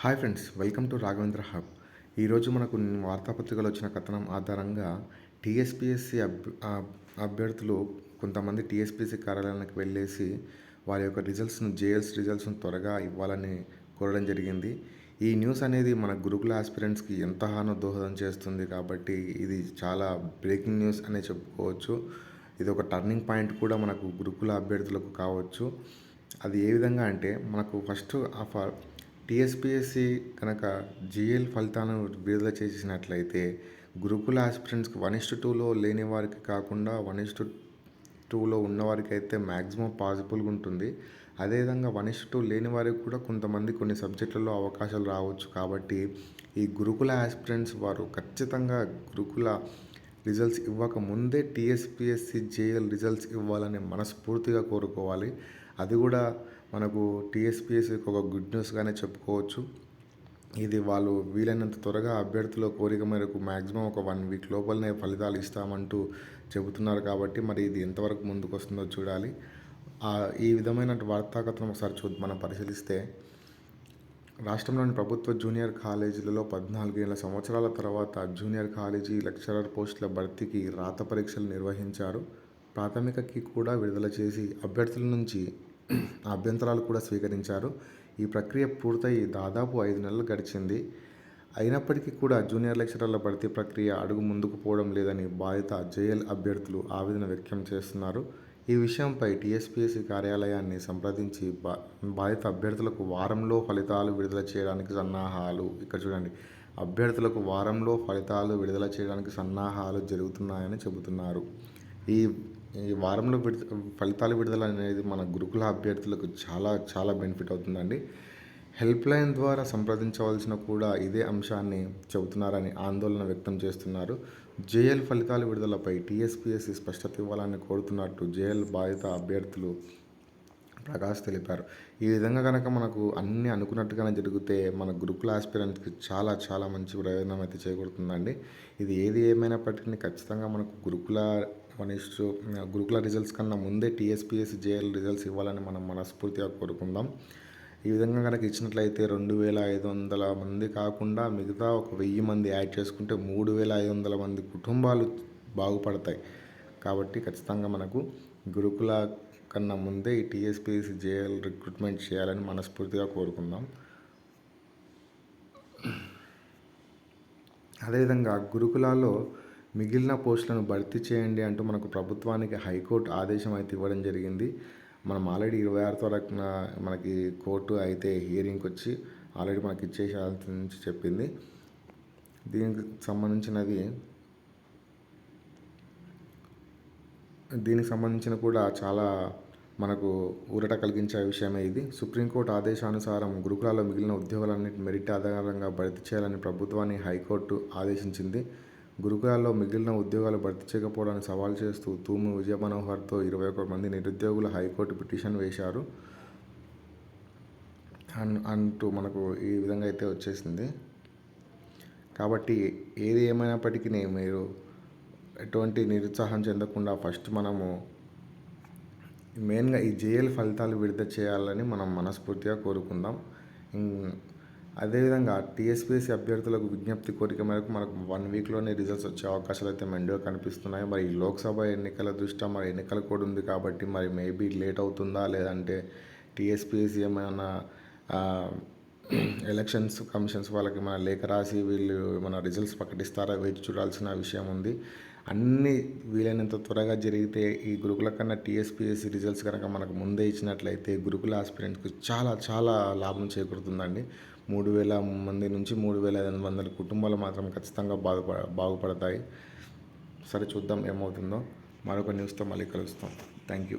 Hi friends welcome to Raghavendra hub. ఈరోజు మనకు వార్తాపత్రికలో వచ్చిన కథనం ఆధారంగా టీఎస్పీఎస్సీ అభ్యర్థులు కొంతమంది టీఎస్పీఎస్సీ కార్యాలయానికి వెళ్ళేసి వారి యొక్క రిజల్ట్స్ను జేఎల్స్ రిజల్ట్స్ను త్వరగా ఇవ్వాలని కోరడం జరిగింది. ఈ న్యూస్ అనేది మన గురుకుల ఆస్పిరెంట్స్కి ఎంతగానో దోహదం చేస్తుంది కాబట్టి ఇది చాలా బ్రేకింగ్ న్యూస్ అనే చెప్పుకోవచ్చు. ఇది ఒక టర్నింగ్ పాయింట్ కూడా మనకు గురుకుల అభ్యర్థులకు కావచ్చు. అది ఏ విధంగా అంటే మనకు ఫస్ట్ ఆఫ్ టీఎస్పిఎస్సి కనుక జిఎల్ ఫలితాలను విడుదల చేసినట్లయితే గురుకుల ఆస్పిరెంట్స్కి వన్ ఇస్టు టూలో లేని వారికి కాకుండా వన్ ఇస్టు టూలో ఉన్నవారికి అయితే మ్యాక్సిమం పాసిబుల్గా ఉంటుంది. అదేవిధంగా వన్ ఇస్టు టూ లేని వారికి కూడా కొంతమంది కొన్ని సబ్జెక్టులలో అవకాశాలు రావచ్చు. కాబట్టి ఈ గురుకుల ఆస్పిరెంట్స్ వారు ఖచ్చితంగా గురుకుల రిజల్ట్స్ ఇవ్వక ముందే టీఎస్పిఎస్సి జేఎల్ రిజల్ట్స్ ఇవ్వాలని మనస్ఫూర్తిగా కోరుకోవాలి. అది కూడా మనకు టీఎస్పిఎస్సికి ఒక గుడ్ న్యూస్గానే చెప్పుకోవచ్చు. ఇది వాళ్ళు వీలైనంత త్వరగా అభ్యర్థుల కోరిక మేరకు మ్యాక్సిమం ఒక వన్ వీక్ లోపలనే ఫలితాలు ఇస్తామంటూ చెబుతున్నారు కాబట్టి మరి ఇది ఎంతవరకు ముందుకు వస్తుందో చూడాలి ఈ విధమైన వార్తాకథనం ఒకసారి చూ మనం పరిశీలిస్తే రాష్ట్రంలోని ప్రభుత్వ జూనియర్ కాలేజీలలో పద్నాలుగేళ్ళ సంవత్సరాల తర్వాత జూనియర్ కాలేజీ లెక్చరర్ పోస్టుల భర్తీకి రాత పరీక్షలు నిర్వహించారు. ప్రాథమికకి కూడా విడుదల చేసి అభ్యర్థుల నుంచి అభ్యంతరాలు కూడా స్వీకరించారు. ఈ ప్రక్రియ పూర్తయి దాదాపు ఐదు నెలలు గడిచింది. అయినప్పటికీ కూడా జూనియర్ లెక్చరర్ల భర్తీ ప్రక్రియ అడుగు ముందుకు పోవడం లేదని బాధిత జేఎల్ అభ్యర్థులు ఆవేదన వ్యక్తం చేస్తున్నారు. ఈ విషయంపై టీఎస్పీఎస్సీ కార్యాలయాన్ని సంప్రదించి బా బాధిత అభ్యర్థులకు వారంలో ఫలితాలు విడుదల చేయడానికి సన్నాహాలు ఇక్కడ చూడండి అభ్యర్థులకు వారంలో ఫలితాలు విడుదల చేయడానికి సన్నాహాలు జరుగుతున్నాయని చెబుతున్నారు. ఈ ఈ వారంలో విడుద ఫలితాలు విడుదల అనేది మన గురుకుల అభ్యర్థులకు చాలా చాలా బెనిఫిట్ అవుతుందండి. హెల్ప్ లైన్ ద్వారా సంప్రదించవలసిన కూడా ఇదే అంశాన్ని చెబుతున్నారని ఆందోళన వ్యక్తం చేస్తున్నారు. జేఎల్ ఫలితాల విడుదలపై టీఎస్పీఎస్సీ స్పష్టత ఇవ్వాలని కోరుతున్నట్టు జేఎల్ బాధిత అభ్యర్థులు ప్రకాష్ తెలిపారు. ఈ విధంగా కనుక మనకు అన్నీ అనుకున్నట్టుగానే జరిగితే మన గురుకుల ఆస్పిరెంట్స్కి చాలా చాలా మంచి ప్రయోజనం అయితే చేకూరుతుందండి. ఇది ఏది ఏమైనప్పటికీ ఖచ్చితంగా మనకు గురుకుల వన్ ఇష్యూ గురుకుల రిజల్ట్స్ కన్నా ముందే టీఎస్పిఎస్ జేఎల్ రిజల్ట్స్ ఇవ్వాలని మనం మనస్ఫూర్తిగా కోరుకుందాం. ఈ విధంగా కనుక ఇచ్చినట్లయితే రెండు వేల ఐదు వందల మంది కాకుండా మిగతా ఒక వెయ్యి మంది యాడ్ చేసుకుంటే మూడు వేల ఐదు వందల మంది కుటుంబాలు బాగుపడతాయి. కాబట్టి ఖచ్చితంగా మనకు గురుకుల కన్నా ముందే ఈ టీఎస్పీఎస్సీ జేఎల్ రిక్రూట్మెంట్ చేయాలని మనస్ఫూర్తిగా కోరుకుందాం. అదేవిధంగా గురుకులాల్లో మిగిలిన పోస్టులను భర్తీ చేయండి అంటూ మనకు ప్రభుత్వానికి హైకోర్టు ఆదేశం అయితే ఇవ్వడం జరిగింది. మనం ఆల్రెడీ ఇరవై ఆరు తారీఖున మనకి కోర్టు అయితే హియరింగ్కి వచ్చి ఆల్రెడీ మనకి ఇచ్చేసాల్సి నుంచి చెప్పింది. దీనికి సంబంధించినది దీనికి సంబంధించిన కూడా చాలా మనకు ఊరట కలిగించే విషయమే ఇది. సుప్రీంకోర్టు ఆదేశానుసారం గురుకులాల్లో మిగిలిన ఉద్యోగాలన్నింటి మెరిట్ ఆధారంగా భర్తీ చేయాలని ప్రభుత్వాన్ని హైకోర్టు ఆదేశించింది. గురుకులాల్లో మిగిలిన ఉద్యోగాలు భర్తీ చేయకపోవడానికి సవాల్ చేస్తూ తూము విజయమనోహర్తో ఇరవై ఒక మంది నిరుద్యోగులు హైకోర్టు పిటిషన్ వేశారు. అన్ అంటూ మనకు ఈ విధంగా అయితే వచ్చేసింది. కాబట్టి ఏది ఏమైనప్పటికీ మీరు ఎటువంటి నిరుత్సాహం చెందకుండా ఫస్ట్ మనము మెయిన్గా ఈ జేఎల్ ఫలితాలు విడుదల చేయాలని మనం మనస్ఫూర్తిగా కోరుకుందాం. అదేవిధంగా టీఎస్పీఎస్సీ అభ్యర్థులకు విజ్ఞప్తి కోరిక మేరకు మనకు వన్ వీక్లోనే రిజల్ట్స్ వచ్చే అవకాశాలు అయితే మెండుగా కనిపిస్తున్నాయి. మరి ఈ లోక్సభ ఎన్నికల దృష్ట్యా మరి ఎన్నికల కూడా ఉంది కాబట్టి మరి మేబీ లేట్ అవుతుందా? లేదంటే టీఎస్పీఎస్సీ ఏమైనా ఎలక్షన్స్ కమిషన్స్ వాళ్ళకి మన లేఖ రాసి వీళ్ళు మన రిజల్ట్స్ ప్రకటిస్తారా? వేచి చూడాల్సిన విషయం ఉంది. అన్నీ వీలైనంత త్వరగా జరిగితే ఈ గురుకుల కన్నా టీఎస్పీఎస్సీ రిజల్ట్స్ కనుక మనకు ముందే ఇచ్చినట్లయితే గురుకుల ఆస్పిరెంట్స్కి చాలా చాలా లాభం చేకూరుతుందండి. మూడు వేల మంది నుంచి మూడు వేల ఐదు వందల కుటుంబాలు మాత్రం ఖచ్చితంగా బాగుపడ బాగుపడతాయి. సరే చూద్దాం ఏమవుతుందో. మరొక న్యూస్తో మళ్ళీ కలుస్తాం. Thank you